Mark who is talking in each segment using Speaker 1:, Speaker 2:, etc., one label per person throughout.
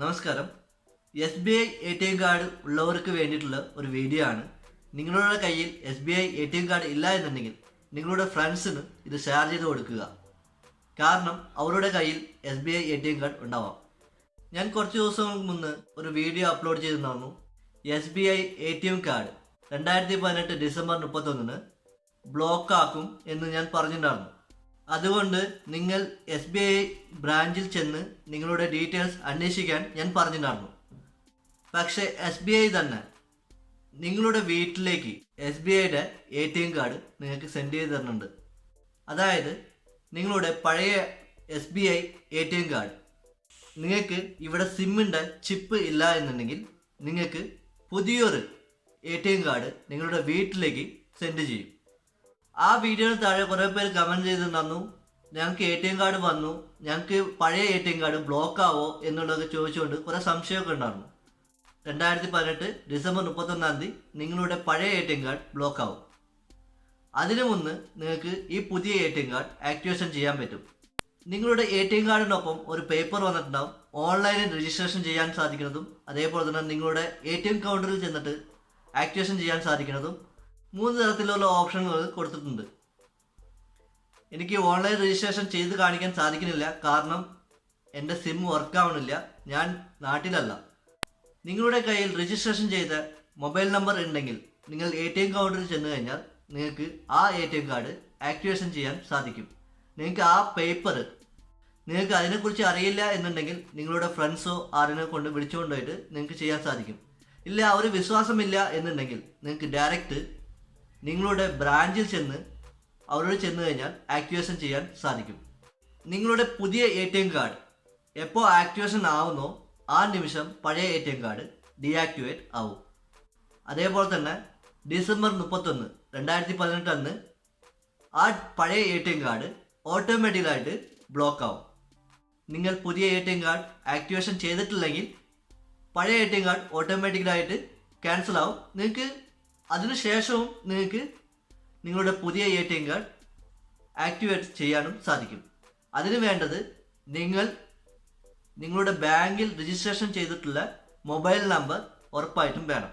Speaker 1: നമസ്കാരം. S B I A T M card ഉള്ളവർക്ക് വേണ്ടിയിട്ടുള്ള ഒരു വീഡിയോ ആണ്. നിങ്ങളുടെ കയ്യിൽ S B I A T M card ഇല്ല എന്നുണ്ടെങ്കിൽ നിങ്ങളുടെ ഫ്രണ്ട്സിന് ഇത് ഷെയർ ചെയ്ത് കൊടുക്കുക. കാരണം അവരുടെ കയ്യിൽ S B I A T M card ഉണ്ടാവാം. ഞാൻ കുറച്ച് ദിവസങ്ങൾക്ക് മുന്ന് ഒരു വീഡിയോ അപ്ലോഡ് ചെയ്തിട്ടുണ്ടായിരുന്നു. S B I A T M card രണ്ടായിരത്തി പതിനെട്ട് ഡിസംബർ മുപ്പത്തൊന്നിന് ബ്ലോക്ക് ആക്കും എന്ന് ഞാൻ പറഞ്ഞിട്ടുണ്ടായിരുന്നു. അതുകൊണ്ട് നിങ്ങൾ എസ് ബി ഐ ബ്രാഞ്ചിൽ ചെന്ന് നിങ്ങളുടെ ഡീറ്റെയിൽസ് അന്വേഷിക്കാൻ ഞാൻ പറഞ്ഞിട്ടുണ്ടായിരുന്നു. പക്ഷേ എസ് ബി ഐ തന്നെ നിങ്ങളുടെ വീട്ടിലേക്ക് എസ് ബി ഐയുടെ എ ടി എം കാർഡ് നിങ്ങൾക്ക് സെൻഡ് ചെയ്ത് തരുന്നുണ്ട് അതായത് നിങ്ങളുടെ പഴയ S B I A T M card നിങ്ങൾക്ക് ഇവിടെ സിമ്മിന്റെ ചിപ്പ് ഇല്ല എന്നുണ്ടെങ്കിൽ നിങ്ങൾക്ക് പുതിയൊരു എ ടി എം കാർഡ് നിങ്ങളുടെ വീട്ടിലേക്ക് സെൻഡ് ചെയ്യും. ആ വീഡിയോയിൽ താഴെ കുറേ പേര് കമന്റ് കമന്റ് ചെയ്തിട്ടുണ്ടായിരുന്നു ഞങ്ങൾക്ക് എ ടി എം കാർഡ് വന്നു. ഞങ്ങൾക്ക് പഴയ A T M card block ആവോ എന്നുള്ളതൊക്കെ ചോദിച്ചുകൊണ്ട് കുറേ സംശയമൊക്കെ ഉണ്ടായിരുന്നു. രണ്ടായിരത്തി പതിനെട്ട് ഡിസംബർ മുപ്പത്തൊന്നാം തീയതി നിങ്ങളുടെ പഴയ A T M card block ആവും. അതിനു മുന്ന് നിങ്ങൾക്ക് ഈ പുതിയ A T M card activation ചെയ്യാൻ പറ്റും. നിങ്ങളുടെ എ ടി എം കാർഡിനൊപ്പം ഒരു പേപ്പർ വന്നിട്ടുണ്ടാവും. ഓൺലൈനിൽ രജിസ്ട്രേഷൻ ചെയ്യാൻ സാധിക്കുന്നതും അതേപോലെ തന്നെ നിങ്ങളുടെ എ ടി എം കൗണ്ടറിൽ ചെന്നിട്ട് ആക്ടിവേഷൻ ചെയ്യാൻ സാധിക്കുന്നതും മൂന്ന് തരത്തിലുള്ള ഓപ്ഷനുകൾ കൊടുത്തിട്ടുണ്ട്. എനിക്ക് ഓൺലൈൻ രജിസ്ട്രേഷൻ ചെയ്ത് കാണിക്കാൻ സാധിക്കുന്നില്ല. കാരണം എന്റെ സിം വർക്ക് ആവണില്ല ഞാൻ നാട്ടിലല്ല. നിങ്ങളുടെ കയ്യിൽ രജിസ്ട്രേഷൻ ചെയ്ത മൊബൈൽ നമ്പർ ഉണ്ടെങ്കിൽ നിങ്ങൾ എ ടി എം കൗണ്ടറിൽ ചെന്ന് കഴിഞ്ഞാൽ നിങ്ങൾക്ക് ആ A T M card activation ചെയ്യാൻ സാധിക്കും. നിങ്ങൾക്ക് ആ പേപ്പർ നിങ്ങൾക്ക് അതിനെക്കുറിച്ച് അറിയില്ല എന്നുണ്ടെങ്കിൽ നിങ്ങളുടെ ഫ്രണ്ട്സോ ആരെയോ കൊണ്ട് വിളിച്ചുകൊണ്ടുപോയിട്ട് നിങ്ങൾക്ക് ചെയ്യാൻ സാധിക്കും. ഇല്ല ഒരു വിശ്വാസമില്ല എന്നുണ്ടെങ്കിൽ നിങ്ങൾക്ക് ഡയറക്റ്റ് നിങ്ങളുടെ ബ്രാഞ്ചിൽ ചെന്ന് അവരോട് ചെന്ന് കഴിഞ്ഞാൽ ആക്ടിവേഷൻ ചെയ്യാൻ സാധിക്കും. നിങ്ങളുടെ പുതിയ എ ടി എം കാർഡ് എപ്പോൾ ആക്ടിവേഷൻ ആവുന്നോ ആ നിമിഷം പഴയ A T M card deactivate ആവും. അതേപോലെ തന്നെ ഡിസംബർ മുപ്പത്തൊന്ന് രണ്ടായിരത്തി പതിനെട്ട് അന്ന് ആ പഴയ എ ടി എം കാർഡ് ഓട്ടോമാറ്റിക്കലായിട്ട് ബ്ലോക്ക് ആവും. നിങ്ങൾ പുതിയ A T M card activation ചെയ്തിട്ടില്ലെങ്കിൽ പഴയ എ ടി എം കാർഡ് ഓട്ടോമാറ്റിക്കലായിട്ട് ക്യാൻസൽ ആവും. നിങ്ങൾക്ക് അതിനുശേഷവും നിങ്ങൾക്ക് നിങ്ങളുടെ പുതിയ A T M card activate ചെയ്യാനും സാധിക്കും. അതിന് വേണ്ടത് നിങ്ങൾ നിങ്ങളുടെ ബാങ്കിൽ രജിസ്ട്രേഷൻ ചെയ്തിട്ടുള്ള മൊബൈൽ നമ്പർ ഉറപ്പായിട്ടും വേണം.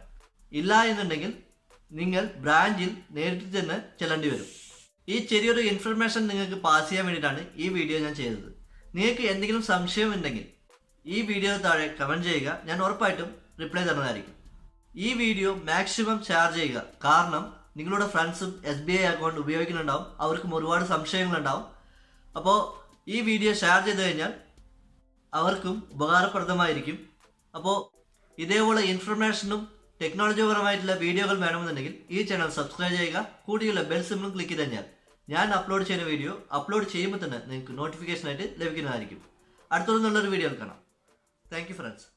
Speaker 1: ഇല്ല എന്നുണ്ടെങ്കിൽ നിങ്ങൾ ബ്രാഞ്ചിൽ നേരിട്ട് തന്നെ ചെല്ലേണ്ടി വരും. ഈ ചെറിയൊരു ഇൻഫർമേഷൻ നിങ്ങൾക്ക് പാസ് ചെയ്യാൻ വേണ്ടിയിട്ടാണ് ഈ വീഡിയോ ഞാൻ ചെയ്തത്. നിങ്ങൾക്ക് എന്തെങ്കിലും സംശയം ഉണ്ടെങ്കിൽ ഈ വീഡിയോ താഴെ കമന്റ് ചെയ്യുക. ഞാൻ ഉറപ്പായിട്ടും റിപ്ലൈ തരുന്നതായിരിക്കും. ഈ വീഡിയോ മാക്സിമം ഷെയർ ചെയ്യുക. കാരണം നിങ്ങളുടെ ഫ്രണ്ട്സും എസ് ബി ഐ അക്കൗണ്ട് ഉപയോഗിക്കുന്നുണ്ടാവും. അവർക്കും ഒരുപാട് സംശയങ്ങളുണ്ടാവും. അപ്പോൾ ഈ വീഡിയോ ഷെയർ ചെയ്ത് കഴിഞ്ഞാൽ അവർക്കും ഉപകാരപ്രദമായിരിക്കും. അപ്പോൾ ഇതേപോലെ ഇൻഫർമേഷനും ടെക്നോളജിപരമായിട്ടുള്ള വീഡിയോകൾ വേണമെന്നുണ്ടെങ്കിൽ ഈ ചാനൽ സബ്സ്ക്രൈബ് ചെയ്യുക. കൂടിയുള്ള ബെൽ സിമ്പിളും ക്ലിക്ക് ചെയ്ത് കഴിഞ്ഞാൽ ഞാൻ അപ്ലോഡ് ചെയ്യുന്ന വീഡിയോ അപ്ലോഡ് ചെയ്യുമ്പോൾ തന്നെ നിങ്ങൾക്ക് നോട്ടിഫിക്കേഷനായിട്ട് ലഭിക്കുന്നതായിരിക്കും. ലഭിക്കുന്നതായിരിക്കും നല്ലൊരു വീഡിയോ കാണാം. Thank friends